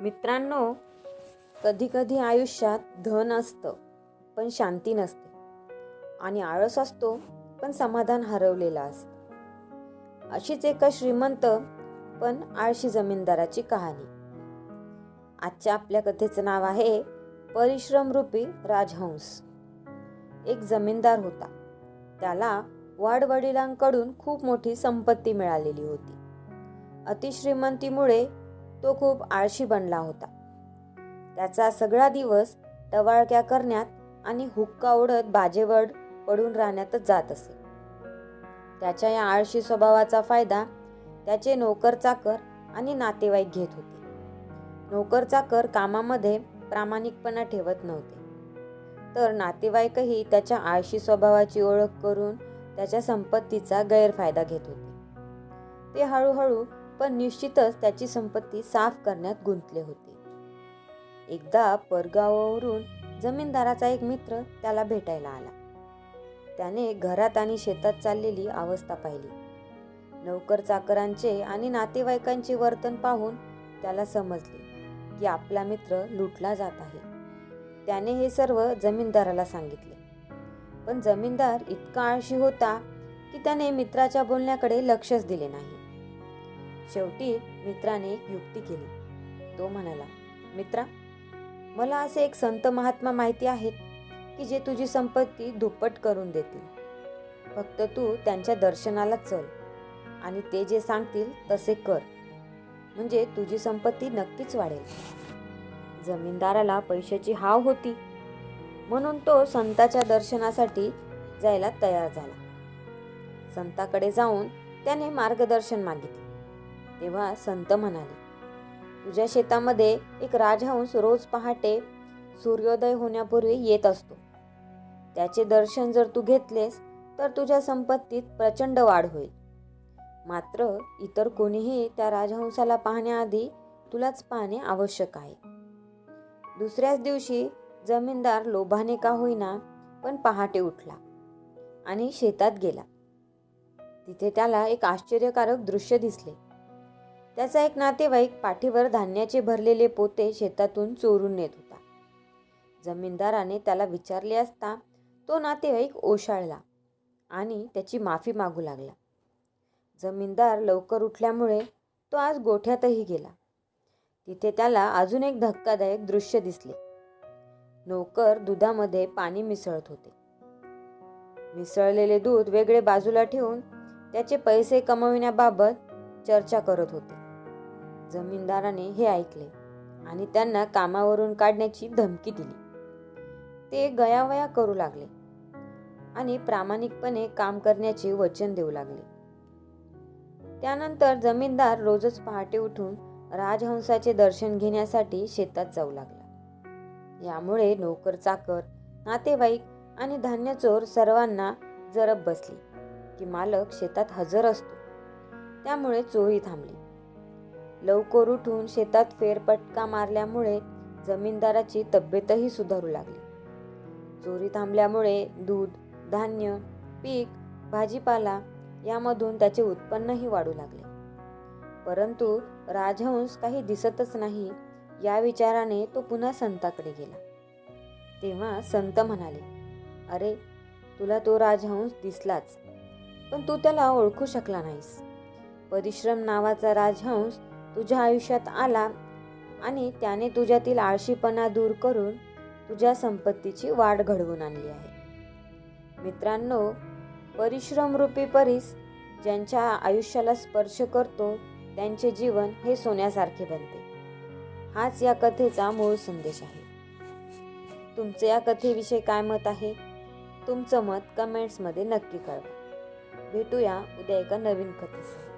मित्रांनो कधीकधी आयुष्यात धन असतं पण शांती नसते. आणि आळस असतो पण समाधान हरवलेलं असतं. अशीच एका श्रीमंत पण आळशी जमीनदाराची कहाणी. आजच्या आपल्या कथेचं नाव आहे परिश्रमरूपी राजहंस. एक जमीनदार होता. त्याला वाडवडिलांकडून खूप मोठी संपत्ती मिळालेली होती. अतिश्रीमंतीमुळे तो खूप आळशी बनला होता. त्याचा सगळा दिवस टवाळक्या करण्यात आणि हुक्का ओढत बाजेवड पडून राहण्यातच जात असे. त्याच्या या आळशी स्वभावाचा फायदा त्याचे नोकर चाकर आणि नातेवाईक घेत होते. नोकर चाकर कामामध्ये प्रामाणिकपणा ठेवत नव्हते. तर नातेवाईकही त्याच्या आळशी स्वभावाची ओळख करून त्याच्या संपत्तीचा गैरफायदा घेत होते. ते हळूहळू पण निश्चितच त्याची संपत्ती साफ करण्यात गुंतले होते. एकदा परगावावरून जमीनदाराचा एक मित्र त्याला भेटायला आला. त्याने घरात आणि शेतात चाललेली अवस्था पाहिली. नोकर चाकरांचे आणि नातेवाईकांचे वर्तन पाहून त्याला समजले की आपला मित्र लुटला जात आहे. त्याने हे सर्व जमीनदाराला सांगितले. पण जमीनदार इतका आळशी होता की त्याने मित्राच्या बोलण्याकडे लक्षच दिले नाही. शेवटी मित्राने एक युक्ती केली. तो म्हणाला मित्रा मला असे एक संत महात्मा माहिती आहेत की जे तुझी संपत्ती दुप्पट करून देतील. फक्त तू त्यांच्या दर्शनाला चल आणि ते जे सांगतील तसे कर. म्हणजे तुझी संपत्ती नक्कीच वाढेल. जमीनदाराला पैशाची हाव होती. म्हणून तो संताच्या दर्शनासाठी जायला तयार झाला. संताकडे जाऊन त्याने मार्गदर्शन मागितले. तेव्हा संत म्हणाले तुझ्या शेतामध्ये एक राजहंस रोज पहाटे सूर्योदय होण्यापूर्वी येत असतो. त्याचे दर्शन जर तू घेतलेस तर तुझ्या संपत्तीत प्रचंड वाढ होईल. मात्र इतर कोणीही त्या राजहंसाला पाहण्याआधी तुलाच पाहणे आवश्यक आहे. दुसऱ्याच दिवशी जमीनदार लोभाने का होईना पण पहाटे उठला आणि शेतात गेला. तिथे त्याला एक आश्चर्यकारक दृश्य दिसले. त्याचा एक नातेवाईक पाठीवर धान्याचे भरलेले पोते शेतातून चोरून नेत होता. जमीनदाराने त्याला विचारले असता तो नातेवाईक ओशाळला आणि त्याची माफी मागू लागला. जमीनदार लवकर उठल्यामुळे तो आज गोठ्यातही गेला. तिथे त्याला अजून एक धक्कादायक दृश्य दिसले. नोकर दुधामध्ये पाणी मिसळत होते. मिसळलेले दूध वेगळे बाजूला ठेवून त्याचे पैसे कमविण्याबाबत चर्चा करत होते. जमीनदाराने हे ऐकले आणि त्यांना कामावरून काढण्याची धमकी दिली. ते गयावया करू लागले आणि प्रामाणिकपणे काम करण्याचे वचन देऊ लागले. त्यानंतर जमीनदार रोजच पहाटे उठून राजहंसाचे दर्शन घेण्यासाठी शेतात जाऊ लागला. यामुळे नोकर चाकर नातेवाईक आणि धान्य चोर सर्वांना जरब बसली की मालक शेतात हजर असतो. त्यामुळे चोरी थांबली. लवकर उठून शेतात फेरपटका मारल्यामुळे जमीनदाराची तब्येतही सुधारू लागली. चोरी थांबल्यामुळे दूध धान्य पीक भाजीपाला यामधून त्याचे उत्पन्नही वाढू लागले. परंतु राजहंस काही दिसतच नाही या विचाराने तो पुन्हा संताकडे गेला. तेव्हा संत म्हणाले अरे तुला तो राजहंस दिसलाच पण तू त्याला ओळखू शकला नाहीस. परिश्रम नावाचा राजहंस तुझ्या आयुष्यात आला आणि त्याने तुझ्यातील आळशीपणा दूर करून तुझ्या संपत्तीची वाढ घडवून आणली आहे. मित्रांनो परिश्रमरूपी परीस ज्यांच्या आयुष्याला स्पर्श करतो त्यांचे जीवन हे सोन्यासारखे बनते. हाच या कथेचा मूळ संदेश आहे. तुमचे या कथेविषयी काय मत आहे? तुमचं मत कमेंट्समध्ये नक्की कळवा. भेटूया उद्या एका नवीन कथेसह